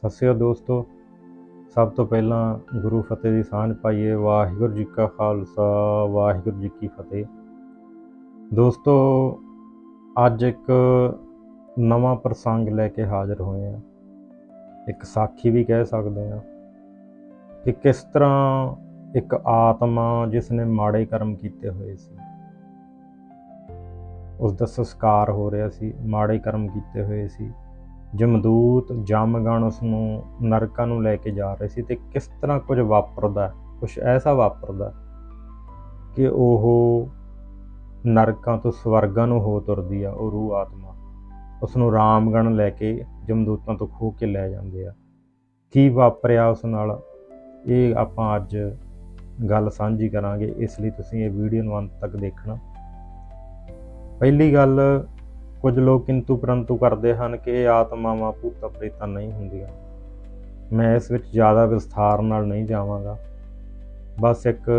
ਸਤਿ ਸ਼੍ਰੀ ਅਕਾਲ ਦੋਸਤੋ। ਸਭ ਤੋਂ ਪਹਿਲਾਂ ਗੁਰੂ ਫਤਿਹ ਦੀ ਸਾਂਝ ਪਾਈਏ। ਵਾਹਿਗੁਰੂ ਜੀ ਕਾ ਖਾਲਸਾ, ਵਾਹਿਗੁਰੂ ਜੀ ਕੀ ਫਤਿਹ। ਦੋਸਤੋ, ਅੱਜ ਇੱਕ ਨਵਾਂ ਪ੍ਰਸੰਗ ਲੈ ਕੇ ਹਾਜ਼ਰ ਹੋਏ ਆ ਇੱਕ ਸਾਖੀ ਵੀ ਕਹਿ ਸਕਦੇ ਆ ਕਿ ਕਿਸ ਤਰ੍ਹਾਂ ਇੱਕ ਆਤਮਾ ਜਿਸ ਨੇ ਮਾੜੇ ਕਰਮ ਕੀਤੇ ਹੋਏ ਸੀ ਉਸ ਦਾ ਸੰਸਕਾਰ ਹੋ ਰਿਹਾ ਸੀ, ਮਾੜੇ ਕਰਮ ਕੀਤੇ ਹੋਏ ਸੀ ਜਮਦੂਤ ਜਮਗਣ ਉਸ ਨੂੰ ਨਰਕਾਂ ਨੂੰ ਲੈ ਕੇ ਜਾ ਰਹੇ ਸੀ ਤੇ ਕਿਸ ਤਰ੍ਹਾਂ ਕੁਝ ਵਾਪਰਦਾ ਕੁਝ ਐਸਾ ਵਾਪਰਦਾ ਕਿ ਉਹ ਨਰਕਾਂ ਤੋਂ ਸਵਰਗਾਂ ਨੂੰ ਹੋ ਤੁਰਦੀ ਆ, ਉਹ ਰੂਹ ਆਤਮਾ। ਉਸ ਨੂੰ ਰਾਮਗਣ ਲੈ ਕੇ ਜਮਦੂਤਾਂ ਤੋਂ ਖੋਹ ਕੇ ਲੈ ਜਾਂਦੇ ਆ। ਕੀ ਵਾਪਰਿਆ ਉਸ ਨਾਲ? ਇਹ ਆਪਾਂ ਅੱਜ ਗੱਲ ਸਾਂਝੀ ਕਰਾਂਗੇ, ਇਸ ਲਈ ਤੁਸੀਂ ਇਹ ਵੀਡੀਓ ਨੂੰ ਅੰਤ ਤੱਕ ਦੇਖਣਾ। ਪਹਿਲੀ ਗੱਲ ਕੁਝ ਲੋਕ ਕਿੰਤੂ ਪਰੰਤੂ ਕਰਦੇ ਹਨ ਕਿ ਇਹ ਆਤਮਾਵਾਂ ਭੂਤਾਂ ਪ੍ਰੇਤਾਂ ਨਹੀਂ ਹੁੰਦੀਆਂ। ਮੈਂ ਇਸ ਵਿੱਚ ਜ਼ਿਆਦਾ ਵਿਸਥਾਰ ਨਾਲ ਨਹੀਂ ਜਾਵਾਂਗਾ। ਬਸ ਇੱਕ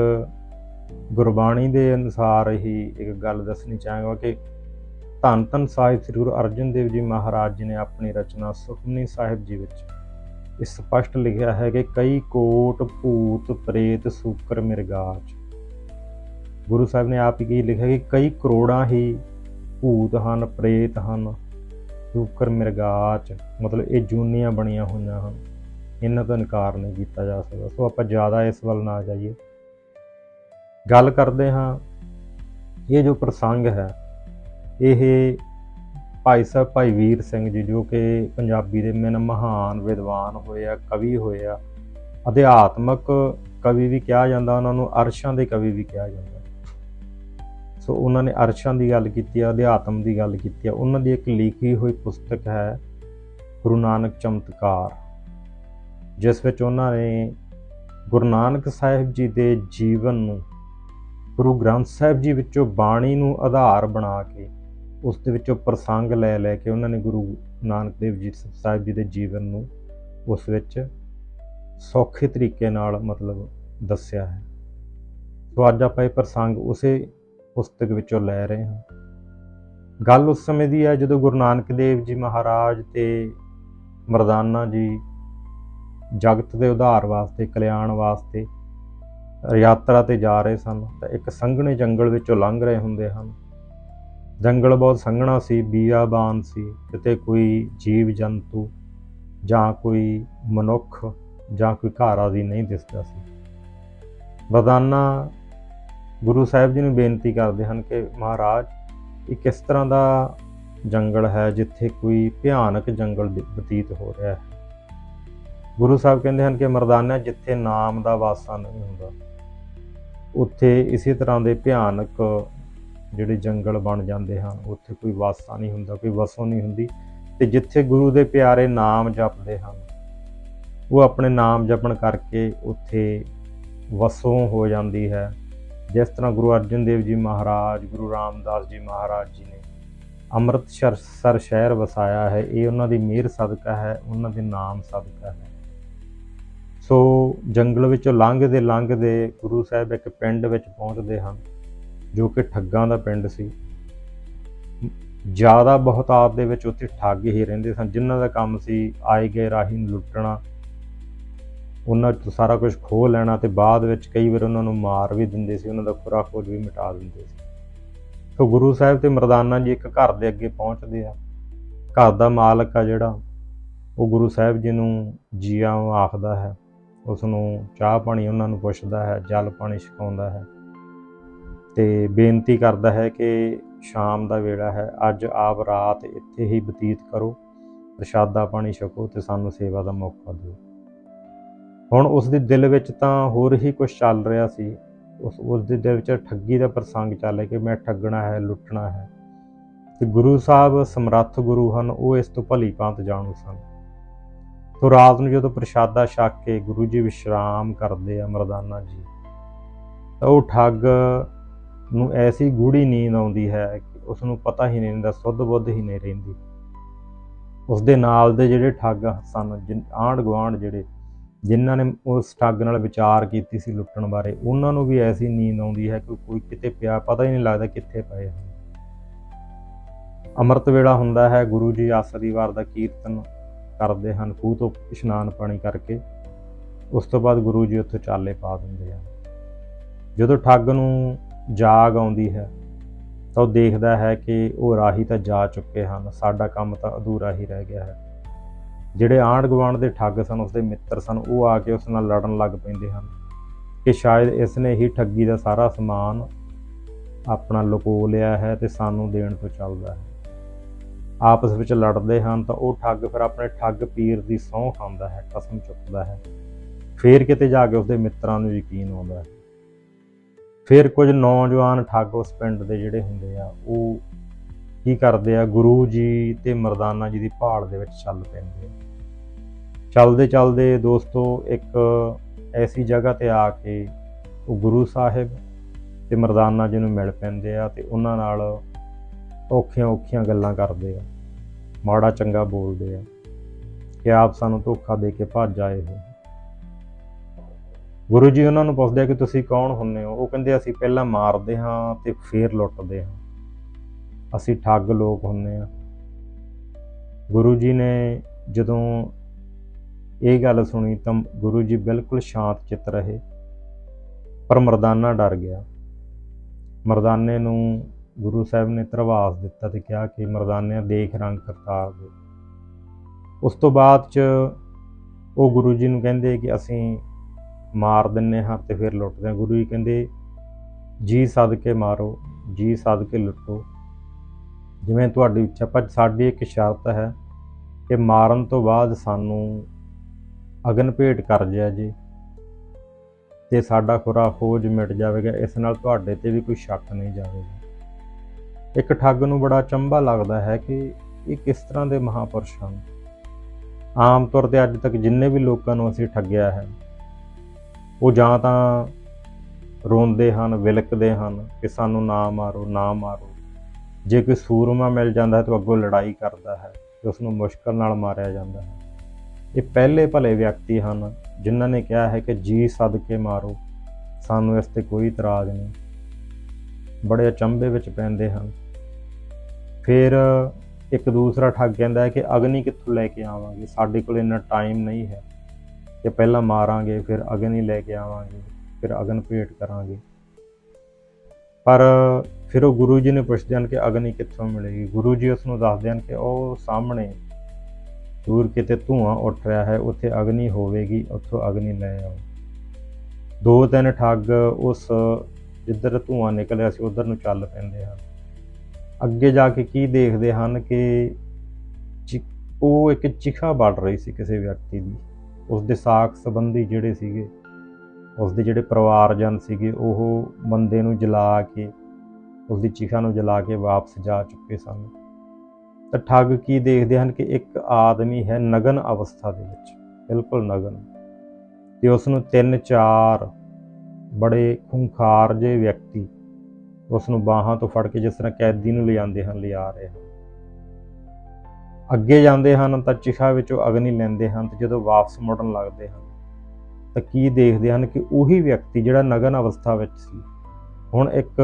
ਗੁਰਬਾਣੀ ਦੇ ਅਨੁਸਾਰ ਹੀ ਇੱਕ ਗੱਲ ਦੱਸਣੀ ਚਾਹਾਂਗਾ ਕਿ ਧੰਨ ਧੰਨ ਸਾਹਿਬ ਸ੍ਰੀ ਗੁਰੂ ਅਰਜਨ ਦੇਵ ਜੀ ਮਹਾਰਾਜ ਜੀ ਨੇ ਆਪਣੀ ਰਚਨਾ ਸੁਖਮਨੀ ਸਾਹਿਬ ਜੀ ਵਿੱਚ ਇਹ ਸਪਸ਼ਟ ਲਿਖਿਆ ਹੈ ਕਿ ਕਈ ਕੋਟ ਭੂਤ ਪ੍ਰੇਤ ਸੂਕਰ ਮਿਰਗਾਚ ਗੁਰੂ ਸਾਹਿਬ ਨੇ ਆਪ ਹੀ ਕੀ ਲਿਖਿਆ ਕਿ ਕਈ ਕਰੋੜਾਂ ਹੀ ਭੂਤ ਹਨ, ਪ੍ਰੇਤ ਹਨ, ਸੂਕਰ ਮਿਰਗਾਚ, ਮਤਲਬ ਇਹ ਜੂਨੀਆਂ ਬਣੀਆਂ ਹੋਈਆਂ ਹਨ। ਇਹਨਾਂ ਤੋਂ ਇਨਕਾਰ ਨਹੀਂ ਕੀਤਾ ਜਾ ਸਕਦਾ। ਸੋ ਆਪਾਂ ਜ਼ਿਆਦਾ ਇਸ ਵੱਲ ਨਾ ਜਾਈਏ। ਗੱਲ ਕਰਦੇ ਹਾਂ, ਇਹ ਜੋ ਪ੍ਰਸੰਗ ਹੈ, ਇਹ ਭਾਈ ਸਾਹਿਬ, ਭਾਈ ਵੀਰ ਸਿੰਘ ਜੀ, ਜੋ ਕਿ ਪੰਜਾਬੀ ਦੇ ਮਨ ਮਹਾਨ ਵਿਦਵਾਨ ਹੋਏ ਆ, ਕਵੀ ਹੋਏ ਆ, ਅਧਿਆਤਮਕ ਕਵੀ ਵੀ ਕਿਹਾ ਜਾਂਦਾ, ਉਹਨਾਂ ਨੂੰ ਅਰਸ਼ਾਂ ਦੇ ਕਵੀ ਵੀ ਕਿਹਾ ਜਾਂਦਾ। ਸੋ ਉਹਨਾਂ ਨੇ ਅਰਸ਼ਾਂ ਦੀ ਗੱਲ ਕੀਤੀ ਆ, ਅਧਿਆਤਮ ਦੀ ਗੱਲ ਕੀਤੀ ਆ। ਉਹਨਾਂ ਦੀ ਇੱਕ ਲਿਖੀ ਹੋਈ ਪੁਸਤਕ ਹੈ, ਗੁਰੂ ਨਾਨਕ ਚਮਤਕਾਰ, ਜਿਸ ਵਿੱਚ ਉਹਨਾਂ ਨੇ ਗੁਰੂ ਨਾਨਕ ਸਾਹਿਬ ਜੀ ਦੇ ਜੀਵਨ ਨੂੰ, ਗੁਰੂ ਗ੍ਰੰਥ ਸਾਹਿਬ ਜੀ ਵਿੱਚੋਂ ਬਾਣੀ ਨੂੰ ਆਧਾਰ ਬਣਾ ਕੇ, ਉਸ ਦੇ ਵਿੱਚੋਂ ਪ੍ਰਸੰਗ ਲੈ ਲੈ ਕੇ ਉਹਨਾਂ ਨੇ ਗੁਰੂ ਨਾਨਕ ਦੇਵ ਜੀ ਸਾਹਿਬ ਜੀ ਦੇ ਜੀਵਨ ਨੂੰ ਉਸ ਵਿੱਚ ਸੌਖੇ ਤਰੀਕੇ ਨਾਲ ਮਤਲਬ ਦੱਸਿਆ ਹੈ। ਸੋ ਅੱਜ ਆਪਾਂ ਇਹ ਪ੍ਰਸੰਗ ਉਸੇ ਪੁਸਤਕ ਵਿੱਚੋਂ ਲੈ ਰਹੇ ਹਾਂ। ਗੱਲ ਉਸ ਸਮੇਂ ਦੀ ਹੈ ਜਦੋਂ ਗੁਰੂ ਨਾਨਕ ਦੇਵ ਜੀ ਮਹਾਰਾਜ ਤੇ ਮਰਦਾਨਾ ਜੀ ਜਗਤ ਦੇ ਉਧਾਰ ਵਾਸਤੇ, ਕਲਿਆਣ ਵਾਸਤੇ ਯਾਤਰਾ ਤੇ ਜਾ ਰਹੇ ਸਨ। ਤਾਂ ਇੱਕ ਸੰਘਣੇ ਜੰਗਲ ਵਿੱਚੋਂ ਲੰਘ ਰਹੇ ਹੁੰਦੇ ਹਨ। ਜੰਗਲ ਬਹੁਤ ਸੰਘਣਾ ਸੀ ਬੀਆਬਾਨ ਸੀ। ਕਿਤੇ ਕੋਈ ਜੀਵ ਜੰਤੂ ਜਾਂ ਕੋਈ ਮਨੁੱਖ ਜਾਂ ਕੋਈ ਘਰ ਆਦਿ ਨਹੀਂ ਦਿਸਦਾ ਸੀ। ਮਰਦਾਨਾ ਗੁਰੂ ਸਾਹਿਬ ਜੀ ਨੂੰ ਬੇਨਤੀ ਕਰਦੇ ਹਨ ਕਿ ਮਹਾਰਾਜ ਇਹ ਕਿਸ ਤਰ੍ਹਾਂ ਦਾ ਜੰਗਲ ਹੈ ਜਿੱਥੇ ਕੋਈ ਭਿਆਨਕ ਜੰਗਲ ਬਤੀਤ ਹੋ ਰਿਹਾ ਹੈ। ਗੁਰੂ ਸਾਹਿਬ ਕਹਿੰਦੇ ਹਨ ਕਿ ਮਰਦਾਨਾ ਜਿੱਥੇ ਨਾਮ ਦਾ ਵਾਸਾ ਨਹੀਂ ਹੁੰਦਾ, ਉੱਥੇ ਇਸੇ ਤਰ੍ਹਾਂ ਦੇ ਭਿਆਨਕ ਜਿਹੜੇ ਜੰਗਲ ਬਣ ਜਾਂਦੇ ਹਨ, ਉੱਥੇ ਕੋਈ ਵਾਸਾ ਨਹੀਂ ਹੁੰਦਾ, ਕੋਈ ਵਸੋਂ ਨਹੀਂ ਹੁੰਦੀ ਤੇ ਜਿੱਥੇ ਗੁਰੂ ਦੇ ਪਿਆਰੇ ਨਾਮ ਜਪਦੇ ਹਨ, ਉਹ ਆਪਣੇ ਨਾਮ ਜਪਣ ਕਰਕੇ ਉੱਥੇ ਵਸੋਂ ਹੋ ਜਾਂਦੀ ਹੈ। ਜਿਸ ਤਰ੍ਹਾਂ ਗੁਰੂ ਅਰਜਨ ਦੇਵ ਜੀ ਮਹਾਰਾਜ, ਗੁਰੂ ਰਾਮਦਾਸ ਜੀ ਮਹਾਰਾਜ ਜੀ ਨੇ ਅੰਮ੍ਰਿਤਸਰ ਸਰ ਸ਼ਹਿਰ ਵਸਾਇਆ ਹੈ, ਇਹ ਉਹਨਾਂ ਦੀ ਮਿਹਰ ਸਦਕਾ ਹੈ, ਉਹਨਾਂ ਦੇ ਨਾਮ ਸਦਕਾ ਹੈ। ਸੋ ਜੰਗਲ ਵਿੱਚੋਂ ਲੰਘਦੇ ਲੰਘਦੇ ਗੁਰੂ ਸਾਹਿਬ ਇੱਕ ਪਿੰਡ ਵਿੱਚ ਪਹੁੰਚਦੇ ਹਨ, ਜੋ ਕਿ ਠੱਗਾਂ ਦਾ ਪਿੰਡ ਸੀ। ਜ਼ਿਆਦਾ ਬਹੁਤਾਤ ਦੇ ਵਿੱਚ ਉੱਥੇ ਠੱਗ ਹੀ ਰਹਿੰਦੇ ਸਨ, ਜਿਨ੍ਹਾਂ ਦਾ ਕੰਮ ਸੀ ਆਏ ਗਏ ਰਾਹੀ ਨੂੰ ਲੁੱਟਣਾ ਉਹਨਾਂ ਤੋਂ ਸਾਰਾ ਕੁਝ ਖੋਹ ਲੈਣਾ ਤੇ ਬਾਅਦ ਵਿੱਚ ਕਈ ਵਾਰ ਉਹਨਾਂ ਨੂੰ ਮਾਰ ਵੀ ਦਿੰਦੇ ਸੀ, ਉਹਨਾਂ ਦਾ ਖੁਰਾ ਖੋਜ ਵੀ ਮਿਟਾ ਦਿੰਦੇ ਸੀ। ਸੋ ਗੁਰੂ ਸਾਹਿਬ ਤੇ ਮਰਦਾਨਾ ਜੀ ਇੱਕ ਘਰ ਦੇ ਅੱਗੇ ਪਹੁੰਚਦੇ ਆ। ਘਰ ਦਾ ਮਾਲਕ ਆ ਜਿਹੜਾ, ਉਹ ਗੁਰੂ ਸਾਹਿਬ ਜੀ ਨੂੰ ਜੀਆਂ ਆਖਦਾ ਹੈ। ਉਸ ਨੂੰ ਚਾਹ ਪਾਣੀ ਉਹਨਾਂ ਨੂੰ ਪੁੱਛਦਾ ਹੈ, ਜਲ ਪਾਣੀ ਛਕਾਉਂਦਾ ਹੈ ਤੇ ਬੇਨਤੀ ਕਰਦਾ ਹੈ ਕਿ ਸ਼ਾਮ ਦਾ ਵੇਲਾ ਹੈ, ਅੱਜ ਆਪ ਰਾਤ ਇੱਥੇ ਹੀ ਬਤੀਤ ਕਰੋ, ਪ੍ਰਸ਼ਾਦਾ ਪਾਣੀ ਛਕੋ ਤੇ ਸਾਨੂੰ ਸੇਵਾ ਦਾ ਮੌਕਾ ਦਿਓ। ਹੁਣ ਉਸ ਦੇ ਦਿਲ ਵਿੱਚ ਤਾਂ ਹੋਰ ਹੀ ਕੁਝ ਚੱਲ ਰਿਹਾ ਸੀ। ਉਸ ਉਸ ਦੇ ਦਿਲ ਵਿੱਚ ਠੱਗੀ ਦਾ ਪ੍ਰਸੰਗ ਚੱਲ ਕਿ ਮੈਂ ਠੱਗਣਾ ਹੈ, ਲੁੱਟਣਾ ਹੈ। ਤੇ ਗੁਰੂ ਸਾਹਿਬ ਸਮਰੱਥ ਗੁਰੂ ਹਨ, ਉਹ ਇਸ ਤੋਂ ਭਲੀ ਭਾਂਤ ਜਾਣੂ ਸਨ। ਸੋ ਰਾਤ ਨੂੰ ਜਦੋਂ ਪ੍ਰਸ਼ਾਦਾ ਛਕ ਕੇ ਗੁਰੂ ਜੀ ਵਿਸ਼ਰਾਮ ਕਰਦੇ ਆ ਮਰਦਾਨਾ ਜੀ, ਤਾਂ ਉਹ ਠੱਗ ਨੂੰ ਐਸੀ ਗੂੜੀ ਨੀਂਦ ਆਉਂਦੀ ਹੈ ਕਿ ਉਸ ਨੂੰ ਪਤਾ ਹੀ ਨਹੀਂ ਹੁੰਦਾ ਸੁੱਧ ਬੁੱਧ ਹੀ ਨਹੀਂ ਰਹਿੰਦੀ। ਉਸ ਦੇ ਨਾਲ ਦੇ ਜਿਹੜੇ ਠੱਗ ਸਨ ਆਂਢ ਗੁਆਂਢ ਜਿਹੜੇ ਜਿਨ੍ਹਾਂ ਨੇ ਉਸ ਠੱਗ ਨਾਲ ਵਿਚਾਰ ਕੀਤੀ ਸੀ ਲੁੱਟਣ ਬਾਰੇ, ਉਹਨਾਂ ਨੂੰ ਵੀ ਐਸੀ ਨੀਂਦ ਆਉਂਦੀ ਹੈ ਕਿ ਕੋਈ ਕਿਤੇ ਪਿਆ ਪਤਾ ਹੀ ਨਹੀਂ ਲੱਗਦਾ ਕਿੱਥੇ ਪਏ ਹਨ। ਅੰਮ੍ਰਿਤ ਵੇਲਾ ਹੁੰਦਾ ਹੈ, ਗੁਰੂ ਜੀ ਆਸਰੀ ਵਾਰ ਦਾ ਕੀਰਤਨ ਕਰਦੇ ਹਨ, ਖੂਹ ਤੋਂ ਇਸ਼ਨਾਨ ਪਾਣੀ ਕਰਕੇ। ਉਸ ਤੋਂ ਬਾਅਦ ਗੁਰੂ ਜੀ ਉੱਥੇ ਚਾਲੇ ਪਾ ਦਿੰਦੇ ਆ ਜਦੋਂ ਠੱਗ ਨੂੰ ਜਾਗ ਆਉਂਦੀ ਹੈ, ਤਾਂ ਉਹ ਦੇਖਦਾ ਹੈ ਕਿ ਉਹ ਰਾਹੀ ਤਾਂ ਜਾ ਚੁੱਕੇ ਹਨ, ਸਾਡਾ ਕੰਮ ਤਾਂ ਅਧੂਰਾ ਹੀ ਰਹਿ ਗਿਆ ਹੈ। ਜਿਹੜੇ ਆਂਢ ਗੁਆਂਢ ਦੇ ਠੱਗ ਸਨ, ਉਸਦੇ ਮਿੱਤਰ ਸਨ, ਉਹ ਆ ਕੇ ਉਸ ਨਾਲ ਲੜਨ ਲੱਗ ਪੈਂਦੇ ਹਨ ਕਿ ਸ਼ਾਇਦ ਇਸ ਨੇ ਹੀ ਠੱਗੀ ਦਾ ਸਾਰਾ ਸਮਾਨ ਆਪਣਾ ਲੁਕੋ ਲਿਆ ਹੈ ਤੇ ਸਾਨੂੰ ਦੇਣ ਤੋਂ ਚੱਲਦਾ ਹੈ। ਆਪਸ ਵਿੱਚ ਲੜਦੇ ਹਨ ਤਾਂ ਉਹ ਠੱਗ ਫਿਰ ਆਪਣੇ ਠੱਗ ਪੀਰ ਦੀ ਸਹੁੰ ਖਾਂਦਾ ਹੈ, ਕਸਮ ਚੁੱਕਦਾ ਹੈ। ਫੇਰ ਕਿਤੇ ਜਾ ਕੇ ਉਸਦੇ ਮਿੱਤਰਾਂ ਨੂੰ ਯਕੀਨ ਆਉਂਦਾ ਹੈ। ਫਿਰ ਕੁਝ ਨੌਜਵਾਨ ਠੱਗ ਉਸ ਪਿੰਡ ਦੇ ਜਿਹੜੇ ਹੁੰਦੇ ਆ, ਉਹ ਕੀ ਕਰਦੇ ਆ, ਗੁਰੂ ਜੀ ਤੇ ਮਰਦਾਨਾ ਜੀ ਦੀ ਭਾਲ ਦੇ ਵਿੱਚ ਚੱਲ ਪੈਂਦੇ ਆ। ਚੱਲਦੇ ਚੱਲਦੇ ਦੋਸਤੋ ਇੱਕ ਐਸੀ ਜਗ੍ਹਾ ਤੇ ਆ ਕੇ ਉਹ ਗੁਰੂ ਸਾਹਿਬ ਤੇ ਮਰਦਾਨਾ ਜੀ ਨੂੰ ਮਿਲ ਪੈਂਦੇ ਆ ਤੇ ਉਹਨਾਂ ਨਾਲ ਔਖੀਆਂ ਔਖੀਆਂ ਗੱਲਾਂ ਕਰਦੇ ਆ, ਮਾੜਾ ਚੰਗਾ ਬੋਲਦੇ ਆ ਕਿ ਆਪ ਸਾਨੂੰ ਧੋਖਾ ਦੇ ਕੇ ਭੱਜ ਆਏ ਹੋ। ਗੁਰੂ ਜੀ ਉਹਨਾਂ ਨੂੰ ਪੁੱਛਦੇ ਆ ਕਿ ਤੁਸੀਂ ਕੌਣ ਹੁੰਨੇ ਹੋ? ਉਹ ਕਹਿੰਦੇ ਅਸੀਂ ਪਹਿਲਾਂ ਮਾਰਦੇ ਹਾਂ ਤੇ ਫੇਰ ਲੁੱਟਦੇ ਹਾਂ। ਅਸੀਂ ਠੱਗ ਲੋਕ ਹੁੰਨੇ ਆ। ਗੁਰੂ ਜੀ ਨੇ ਜਦੋਂ ਇਹ ਗੱਲ ਸੁਣੀ ਤਾਂ ਗੁਰੂ ਜੀ ਬਿਲਕੁਲ ਸ਼ਾਂਤ ਚਿੱਤ ਰਹੇ, ਪਰ ਮਰਦਾਨਾ ਡਰ ਗਿਆ। ਮਰਦਾਨੇ ਨੂੰ ਗੁਰੂ ਸਾਹਿਬ ਨੇ ਧਰਵਾਸ ਦਿੱਤਾ ਤੇ ਕਿਹਾ ਕਿ ਮਰਦਾਨਿਆਂ ਦੇਖ ਰੰਗ ਕਰਤਾਰ ਦੇ ਉਸ ਤੋਂ ਬਾਅਦ ਚ ਉਹ ਗੁਰੂ ਜੀ ਨੂੰ ਕਹਿੰਦੇ ਕਿ ਅਸੀਂ ਮਾਰ ਦਿੰਨੇ ਹਾਂ ਤੇ ਫਿਰ ਲੁੱਟਦੇ ਹਾਂ। ਗੁਰੂ ਜੀ ਕਹਿੰਦੇ, ਜੀ ਸਦ ਕੇ ਮਾਰੋ, ਜੀ ਸਦ ਕੇ ਲੁੱਟੋ। ਜਿਵੇਂ ਤੁਹਾਡੀ ਇੱਛਾ, ਪਰ ਸਾਡੀ ਇੱਕ ਸ਼ਰਤ ਹੈ ਕਿ ਮਾਰਨ ਤੋਂ ਬਾਅਦ ਸਾਨੂੰ ਅਗਨ ਭੇਟ ਕਰ ਜਿਆ ਜੀ। ਤੇ ਸਾਡਾ ਖੁਰਾ ਖੋਜ ਮਿਟ ਜਾਵੇਗਾ, ਇਸ ਨਾਲ ਤੁਹਾਡੇ ਤੇ ਵੀ ਕੋਈ ਸ਼ੱਕ ਨਹੀਂ ਜਾਵੇਗਾ। ਇੱਕ ਠੱਗ ਨੂੰ ਬੜਾ ਚੰਬਾ ਲੱਗਦਾ ਹੈ ਕਿ ਇਹ ਕਿਸ ਤਰ੍ਹਾਂ ਦੇ ਮਹਾਪੁਰਸ਼ ਹਨ। ਆਮ ਤੌਰ ਤੇ ਅੱਜ ਤੱਕ ਜਿੰਨੇ ਵੀ ਲੋਕਾਂ ਨੂੰ ਅਸੀਂ ਠੱਗਿਆ ਹੈ, ਉਹ ਜਾਂ ਤਾਂ ਰੋਂਦੇ ਹਨ, ਵਿਲਕਦੇ ਹਨ ਕਿ ਸਾਨੂੰ ਨਾ ਮਾਰੋ ਨਾ ਮਾਰੋ। ਜੇ ਕੋਈ ਸੂਰਮਾ ਮਿਲ ਜਾਂਦਾ ਹੈ ਤਾਂ ਅੱਗੋਂ ਲੜਾਈ ਕਰਦਾ ਹੈ ਤੇ ਉਸ ਨੂੰ ਮੁਸ਼ਕਲ ਨਾਲ ਮਾਰਿਆ ਜਾਂਦਾ ਹੈ। ਇਹ ਪਹਿਲੇ ਭਲੇ ਵਿਅਕਤੀ ਹਨ ਜਿਨ੍ਹਾਂ ਨੇ ਕਿਹਾ ਹੈ ਕਿ ਜੀ ਸਦ ਕੇ ਮਾਰੋ, ਸਾਨੂੰ ਇਸ ਤੇ ਕੋਈ ਇਤਰਾਜ਼ ਨਹੀਂ। ਬੜੇ ਅਚੰਭੇ ਵਿੱਚ ਪੈਂਦੇ ਹਨ। ਫਿਰ ਇੱਕ ਦੂਸਰਾ ਠੱਗ ਕਹਿੰਦਾ ਹੈ ਕਿ ਅਗਨੀ ਕਿੱਥੋਂ ਲੈ ਕੇ ਆਵਾਂਗੇ? ਸਾਡੇ ਕੋਲ ਇੰਨਾ ਟਾਈਮ ਨਹੀਂ ਹੈ ਕਿ ਪਹਿਲਾਂ ਮਾਰਾਂਗੇ, ਫਿਰ ਅਗਨੀ ਲੈ ਕੇ ਆਵਾਂਗੇ, ਫਿਰ ਅਗਨ ਭੇਟ ਕਰਾਂਗੇ। ਪਰ ਫਿਰ ਉਹ ਗੁਰੂ ਜੀ ਨੇ ਪੁੱਛਦੇ ਹਨ ਕਿ ਅਗਨੀ ਕਿੱਥੋਂ ਮਿਲੇਗੀ? ਗੁਰੂ ਜੀ ਉਸ ਨੂੰ ਦੱਸਦੇ ਹਨ ਕਿ ਉਹ ਸਾਹਮਣੇ ਦੂਰ ਕਿਤੇ ਧੂਆਂ ਉੱਠ ਰਿਹਾ ਹੈ, ਉੱਥੇ ਅਗਨੀ ਹੋਵੇਗੀ, ਉੱਥੋਂ ਅਗਨੀ ਲੈ ਆਓ। ਦੋ ਤਿੰਨ ਠੱਗ ਉਸ ਜਿੱਧਰ ਧੂਆਂ ਨਿਕਲਿਆ ਸੀ, ਉਧਰ ਨੂੰ ਚੱਲ ਪੈਂਦੇ ਹਨ। ਅੱਗੇ ਜਾ ਕੇ ਕੀ ਦੇਖਦੇ ਹਨ ਕਿ ਚਿ- ਉਹ ਇੱਕ ਚਿਖਾ ਵੜ ਰਹੀ ਸੀ ਕਿਸੇ ਵਿਅਕਤੀ ਦੀ। ਉਸ ਦੇ ਸਾਖ ਸੰਬੰਧੀ ਜਿਹੜੇ ਸੀਗੇ, ਉਸ ਦੇ ਜਿਹੜੇ ਪਰਿਵਾਰਜਨ ਸੀਗੇ, ਉਹ ਬੰਦੇ ਨੂੰ ਜਲਾ ਕੇ, ਉਸ ਦੀ ਚਿਖਾ ਨੂੰ ਜਲਾ ਕੇ ਵਾਪਸ ਜਾ ਚੁੱਕੇ ਸਨ। ਤਾਂ ਠੱਗ ਕੀ ਦੇਖਦੇ ਹਨ ਕਿ ਇੱਕ ਆਦਮੀ ਹੈ ਨਗਨ ਅਵਸਥਾ ਦੇ ਵਿੱਚ, ਬਿਲਕੁਲ ਨਗਨ। ਤੇ ਉਸ ਨੂੰ ਤਿੰਨ ਚਾਰ ਬੜੇ ਖੁੰਖਾਰ ਜਿਹੇ ਵਿਅਕਤੀ ਉਸ ਨੂੰ ਬਾਹਾਂ ਤੋਂ ਫੜ ਕੇ ਜਿਸ ਤਰ੍ਹਾਂ ਕੈਦੀ ਨੂੰ ਲਿਆਉਂਦੇ ਹਨ, ਲਿਆ ਰਹੇ ਹਨ। ਅੱਗੇ ਜਾਂਦੇ ਹਨ ਤਾਂ ਚਿਖਾ ਵਿੱਚੋਂ ਅਗਨੀ ਲੈਂਦੇ ਹਨ ਤੇ ਜਦੋਂ ਵਾਪਸ ਮੁੜਨ ਲੱਗਦੇ ਹਨ ਤਾਂ ਕੀ ਦੇਖਦੇ ਹਨ ਕਿ ਉਹੀ ਵਿਅਕਤੀ ਜਿਹੜਾ ਨਗਨ ਅਵਸਥਾ ਵਿੱਚ ਸੀ, ਹੁਣ ਇੱਕ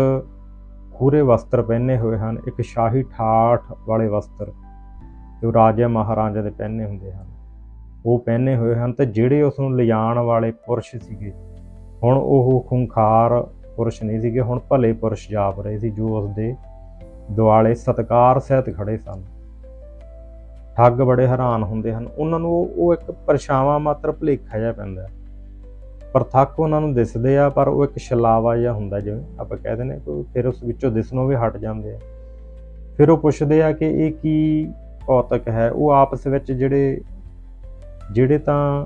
ਪੂਰੇ ਵਸਤਰ ਪਹਿਨੇ ਹੋਏ ਹਨ, ਇੱਕ ਸ਼ਾਹੀ ਠਾਠ ਵਾਲੇ ਵਸਤਰ ਜੋ ਰਾਜਾ ਮਹਾਰਾਜਾ ਦੇ ਪਹਿਨੇ ਹੁੰਦੇ ਹਨ। ਉਹ ਪਹਿਨੇ ਹੋਏ ਹਨ ਤੇ ਜਿਹੜੇ ਉਸ ਨੂੰ ਲਿਜਾਣ ਵਾਲੇ ਪੁਰਸ਼ ਸੀਗੇ, ਹੁਣ ਉਹ ਖੁੰਖਾਰ ਪੁਰਸ਼ ਨਹੀਂ ਸੀਗੇ, ਹੁਣ ਭਲੇ ਪੁਰਸ਼ ਜਾਪ ਰਹੇ ਸੀ, ਜੋ ਉਸ ਦੇ ਦੁਆਲੇ ਸਤਕਾਰ ਸਹਿਤ ਖੜੇ ਸਨ। ਠੱਗ ਬੜੇ ਹੈਰਾਨ ਹੁੰਦੇ ਹਨ। ਉਹਨਾਂ ਨੂੰ ਉਹ- ਉਹ ਇੱਕ ਪਰਛਾਵਾਂ ਮਾਤਰ ਭੁਲੇਖਾ ਜਿਹਾ ਪੈਂਦਾ ਹੈ। ਉਹਨਾਂ ਨੂੰ ਦਿਸਦੇ ਆ, ਪਰ ਉਹ ਇੱਕ ਛਲਾਵਾ ਜਿਹਾ ਹੁੰਦਾ ਜਿਵੇਂ ਆਪਾਂ ਕਹਿ ਦਿੰਦੇ ਕੋਈ ਫਿਰ ਉਸ ਵਿੱਚੋਂ ਦਿਸਣੋਂ ਵੀ ਹਟ ਜਾਂਦੇ ਆ। ਫਿਰ ਉਹ ਪੁੱਛਦੇ ਆ ਕਿ ਇਹ ਕੀ ਭੌਤਿਕ ਹੈ? ਉਹ ਆਪਸ ਵਿੱਚ ਜਿਹੜੇ ਜਿਹੜੇ ਤਾਂ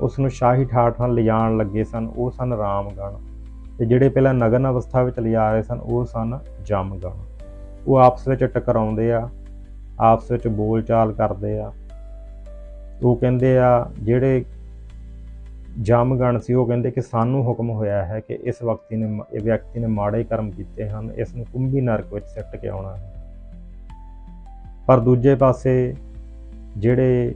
ਉਸ ਨੂੰ ਸ਼ਾਹੀ ਠਾਠ ਨਾਲ ਲਿਜਾਣ ਲੱਗੇ ਸਨ, ਉਹ ਸਨ ਰਾਮਗਣ ਤੇ ਜਿਹੜੇ ਪਹਿਲਾਂ ਨਗਨ ਅਵਸਥਾ ਵਿੱਚ ਲਿਜਾ ਰਹੇ ਸਨ, ਉਹ ਸਨ ਜਮਗਣ। ਉਹ ਆਪਸ ਵਿੱਚ ਟਕਰਾਉਂਦੇ ਆ, ਆਪਸ ਵਿੱਚ ਬੋਲਚਾਲ ਕਰਦੇ ਆ। ਉਹ ਕਹਿੰਦੇ ਆ, ਜਿਹੜੇ ਜਮਗਣ ਸੀ, ਉਹ ਕਹਿੰਦੇ ਕਿ ਸਾਨੂੰ ਹੁਕਮ ਹੋਇਆ ਹੈ ਕਿ ਇਸ ਵਿਅਕਤੀ ਨੇ ਇਹ ਵਿਅਕਤੀ ਨੇ ਮਾੜੇ ਕਰਮ ਕੀਤੇ ਹਨ, ਇਸ ਨੂੰ ਕੁੰਭੀ ਨਰਕ ਵਿੱਚ ਸਿੱਟ ਕੇ ਆਉਣਾ ਹੈ। ਪਰ ਦੂਜੇ ਪਾਸੇ ਜਿਹੜੇ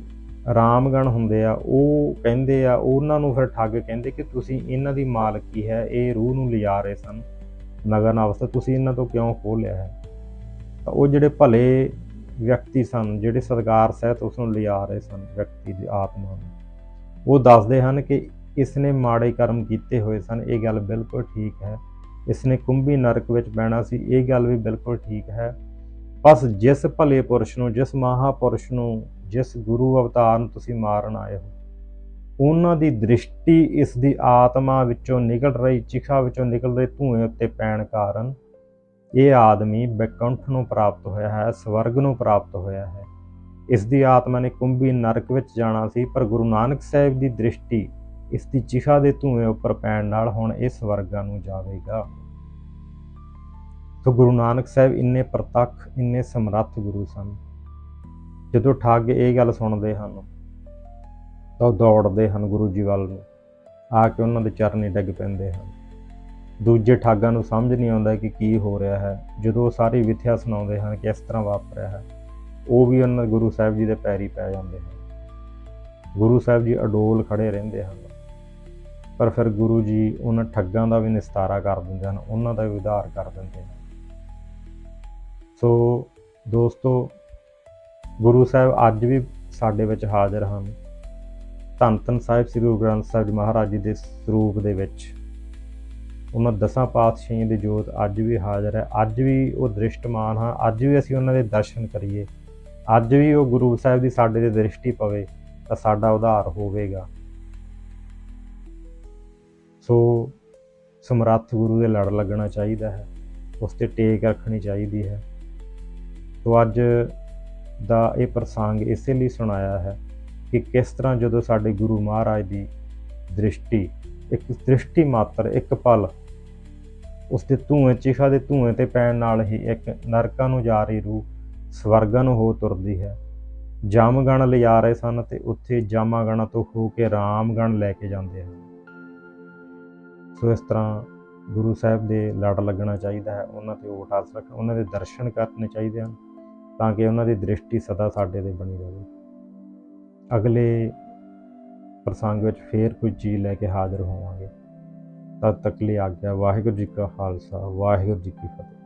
ਰਾਮਗਣ ਹੁੰਦੇ ਆ, ਉਹ ਕਹਿੰਦੇ ਆ, ਉਹਨਾਂ ਨੂੰ ਫਿਰ ਠੱਗ ਕਹਿੰਦੇ ਕਿ ਤੁਸੀਂ ਇਹਨਾਂ ਦੀ ਮਾਲਕੀ ਹੈ ਇਹ ਰੂਹ ਨੂੰ ਲਿਜਾ ਰਹੇ ਸਨ ਨਗਨ ਅਵਸਥਾ ਤੁਸੀਂ ਇਹਨਾਂ ਤੋਂ ਕਿਉਂ ਖੋਹ ਲਿਆ ਹੈ? ਤਾਂ ਉਹ ਜਿਹੜੇ ਭਲੇ ਵਿਅਕਤੀ ਸਨ, ਜਿਹੜੇ ਸਤਕਾਰ ਸਹਿਤ ਉਸ ਨੂੰ ਲਿਆ ਰਹੇ ਸਨ, ਵਿਅਕਤੀ ਦੀ ਆਤਮਾ ਨੂੰ। ਉਹ ਦੱਸਦੇ ਹਨ ਕਿ ਇਸ ਨੇ ਮਾੜੇ ਕਰਮ ਕੀਤੇ ਹੋਏ ਸਨ। ਇਹ ਗੱਲ ਬਿਲਕੁਲ ਠੀਕ ਹੈ। ਇਸ ਨੇ ਕੁੰਭੀ ਨਰਕ ਵਿੱਚ ਪੈਣਾ ਸੀ। ਇਹ ਗੱਲ ਵੀ ਬਿਲਕੁਲ ਠੀਕ ਹੈ। ਬਸ ਜਿਸ ਭਲੇ ਪੁਰਸ਼ ਨੂੰ, ਜਿਸ ਮਹਾਪੁਰਸ਼ ਨੂੰ, ਜਿਸ ਗੁਰੂ ਅਵਤਾਰ ਨੂੰ ਤੁਸੀਂ ਮਾਰਨ ਆਏ ਹੋ, ਉਹਨਾਂ ਦੀ ਦ੍ਰਿਸ਼ਟੀ ਇਸ ਦੀ ਆਤਮਾ ਵਿੱਚੋਂ ਨਿਕਲ ਰਹੀ, ਚਿਖਾ ਵਿੱਚੋਂ ਨਿਕਲ ਰਹੇ ਧੂਏ ਉੱਤੇ ਪੈਣ ਕਾਰਨ ਇਹ ਆਦਮੀ ਬੈਕੁੰਠ ਨੂੰ ਪ੍ਰਾਪਤ ਹੋਇਆ ਹੈ, ਸਵਰਗ ਨੂੰ ਪ੍ਰਾਪਤ ਹੋਇਆ ਹੈ। ਇਸ ਦੀ ਆਤਮਾ ਨੇ ਕੁੰਭੀ ਨਰਕ ਵਿੱਚ ਜਾਣਾ ਸੀ, ਪਰ ਗੁਰੂ ਨਾਨਕ ਸਾਹਿਬ ਦੀ ਦ੍ਰਿਸ਼ਟੀ ਇਸ ਦੀ ਚਿਖਾ ਦੇ ਧੂਏ ਉੱਪਰ ਪੈਣ ਨਾਲ ਹੁਣ ਇਹ ਸਵਰਗਾਂ ਨੂੰ ਜਾਵੇਗਾ। ਸੋ ਗੁਰੂ ਨਾਨਕ ਸਾਹਿਬ ਇੰਨੇ ਪ੍ਰਤੱਖ, ਇੰਨੇ ਸਮਰੱਥ ਗੁਰੂ ਸਨ। ਜਦੋਂ ਠੱਗ ਇਹ ਗੱਲ ਸੁਣਦੇ ਹਨ, ਤਾਂ ਉਹ ਦੌੜਦੇ ਹਨ ਗੁਰੂ ਜੀ ਵੱਲ ਨੂੰ, ਆ ਕੇ ਉਹਨਾਂ ਦੇ ਚਰਨੀ ਡਿੱਗ ਪੈਂਦੇ ਹਨ। ਦੂਜੇ ਠਾਗਾਂ ਨੂੰ ਸਮਝ ਨਹੀਂ ਆਉਂਦਾ ਕਿ ਕੀ ਹੋ ਰਿਹਾ ਹੈ, ਜਦੋਂ ਉਹ ਸਾਰੀ ਵਿਥਿਆ ਸੁਣਾਉਂਦੇ ਹਨ ਕਿ ਇਸ ਤਰ੍ਹਾਂ ਵਾਪਰਿਆ ਹੈ। ਉਹ ਵੀ ਉਹਨਾਂ ਗੁਰੂ ਸਾਹਿਬ ਜੀ ਦੇ ਪੈਰੀ ਪੈ ਜਾਂਦੇ ਹਨ ਗੁਰੂ ਸਾਹਿਬ ਜੀ ਅਡੋਲ ਖੜੇ ਰਹਿੰਦੇ ਹਨ। ਪਰ ਫਿਰ ਗੁਰੂ ਜੀ ਉਹਨਾਂ ਠੱਗਾਂ ਦਾ ਵੀ ਨਿਸਤਾਰਾ ਕਰ ਦਿੰਦੇ ਹਨ, ਉਹਨਾਂ ਦਾ ਵੀ ਉਧਾਰ ਕਰ ਦਿੰਦੇ ਹਨ ਸੋ ਦੋਸਤੋ, ਗੁਰੂ ਸਾਹਿਬ ਅੱਜ ਵੀ ਸਾਡੇ ਵਿੱਚ ਹਾਜ਼ਰ ਹਨ। ਧੰਨ ਧੰਨ ਸਾਹਿਬ ਸ੍ਰੀ ਗੁਰੂ ਗ੍ਰੰਥ ਸਾਹਿਬ ਜੀ ਮਹਾਰਾਜ ਜੀ ਦੇ ਸਰੂਪ ਦੇ ਵਿੱਚ। ਉਹਨਾਂ ਦਸਾਂ ਪਾਤਸ਼ਾਹੀਆਂ ਦੀ ਜੋਤ ਅੱਜ ਵੀ ਹਾਜ਼ਰ ਹੈ। ਅੱਜ ਵੀ ਉਹ ਦ੍ਰਿਸ਼ਟਮਾਨ ਹਾਂ ਅੱਜ ਵੀ ਅਸੀਂ ਉਹਨਾਂ ਦੇ ਦਰਸ਼ਨ ਕਰੀਏ। ਅੱਜ ਵੀ ਉਹ ਗੁਰੂ ਸਾਹਿਬ ਦੀ ਸਾਡੇ ਤੇ ਦ੍ਰਿਸ਼ਟੀ ਪਵੇ ਤਾਂ ਸਾਡਾ ਉਧਾਰ ਹੋਵੇਗਾ। ਸੋ ਸਮਰੱਥ ਗੁਰੂ ਦੇ ਲੜ ਲੱਗਣਾ ਚਾਹੀਦਾ ਹੈ, ਉਸ ਤੇ ਟੇਕ ਰੱਖਣੀ ਚਾਹੀਦੀ ਹੈ। ਸੋ ਅੱਜ ਦਾ ਇਹ ਪ੍ਰਸੰਗ ਇਸੇ ਲਈ ਸੁਣਾਇਆ ਹੈ ਕਿ ਕਿਸ ਤਰ੍ਹਾਂ ਜਦੋਂ ਸਾਡੇ ਗੁਰੂ ਮਹਾਰਾਜ ਦੀ ਦ੍ਰਿਸ਼ਟੀ, ਇੱਕ ਦ੍ਰਿਸ਼ਟੀ ਮਾਤਰ, ਇੱਕ ਪਲ ਉਸ ਦੇ ਧੂਏ ਚਿਖਾ ਦੇ ਧੂਏ ਤੇ ਪੈਣ ਨਾਲ ਹੀ ਇੱਕ ਨਰਕਾਂ ਨੂੰ ਜਾ ਰਹੀ ਰੂਹ ਸਵਰਗਾਂ ਨੂੰ ਹੋ ਤੁਰਦੀ ਹੈ। ਜਮਗਣ ਲਿਜਾ ਰਹੇ ਸਨ ਤੇ ਉੱਥੇ ਜਮਾਗਣਾ ਤੋਂ ਹੋ ਕੇ ਰਾਮਗਣ ਲੈ ਕੇ ਜਾਂਦੇ ਹਨ। ਸੋ ਇਸ ਤਰ੍ਹਾਂ ਗੁਰੂ ਸਾਹਿਬ ਦੇ ਲੜ ਲੱਗਣਾ ਚਾਹੀਦਾ ਹੈ, ਉਹਨਾਂ ਤੇ ਓਟ ਆਸ ਰੱਖਣਾ ਉਹਨਾਂ ਦੇ ਦਰਸ਼ਨ ਕਰਨੇ ਚਾਹੀਦੇ ਹਨ ਤਾਂ ਕਿ ਉਹਨਾਂ ਦੀ ਦ੍ਰਿਸ਼ਟੀ ਸਦਾ ਸਾਡੇ ਤੇ ਬਣੀ ਰਹੇ। ਅਗਲੇ ਪ੍ਰਸੰਗ ਵਿੱਚ ਫੇਰ ਕੋਈ ਚੀਜ਼ ਲੈ ਕੇ ਹਾਜ਼ਰ ਹੋਵਾਂਗੇ। ਤਦ ਤੱਕ ਲਈ ਆਗਿਆ, ਵਾਹਿਗੁਰੂ ਜੀ ਕਾ ਖਾਲਸਾ, ਵਾਹਿਗੁਰੂ ਜੀ ਕੀ ਫਤਿਹ।